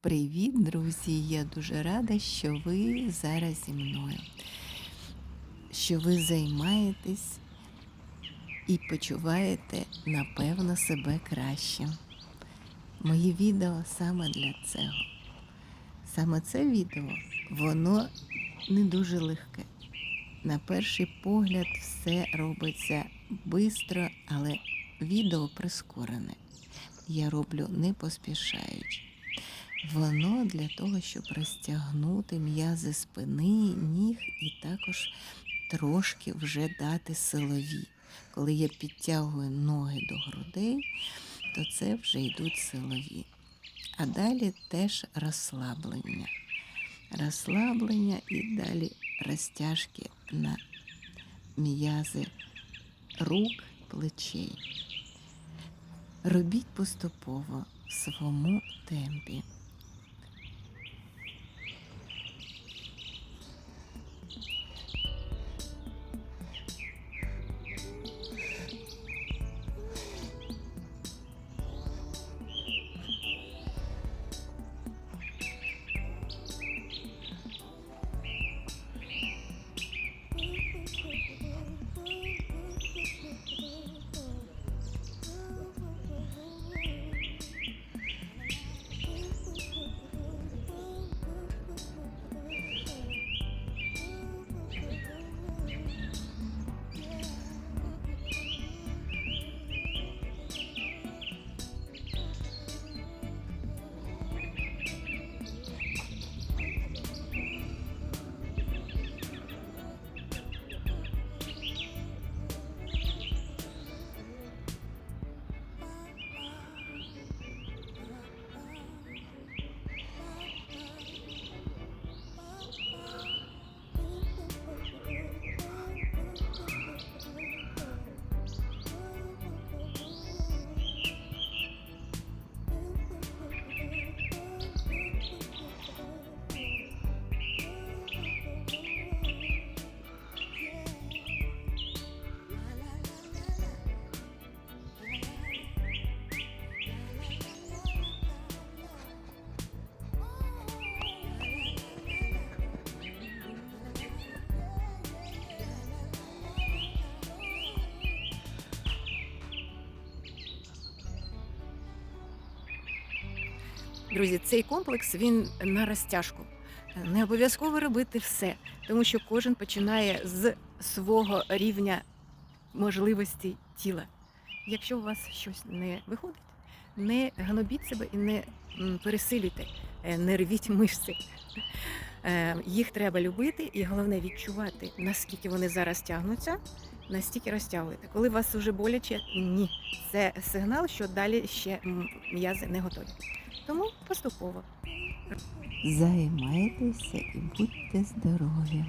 Привіт, друзі! Я дуже рада, що ви зараз зі мною, що ви займаєтесь і почуваєте, напевно, себе краще. Мої відео саме для цього. Саме це відео, воно не дуже легке. На перший погляд, все робиться швидко, але відео прискорене. Я роблю не поспішаючи. Воно для того, щоб розтягнути м'язи спини, ніг і також трошки вже дати силові. Коли я підтягую ноги до грудей, то це вже йдуть силові. А далі теж розслаблення. Розслаблення і далі розтяжки на м'язи рук, плечей. Робіть поступово в своєму темпі. Друзі, цей комплекс він на розтяжку. Не обов'язково робити все, тому що кожен починає з свого рівня можливості тіла. Якщо у вас щось не виходить, не гнобіть себе і не пересилюйте, е, не рвіть мишці. Е, Їх треба любити і головне відчувати, наскільки вони зараз тягнуться, настільки розтягуєте. Коли вас вже боляче, ні. Це сигнал, що далі ще м'язи не готові. Тому поступово. Займайтеся і будьте здорові.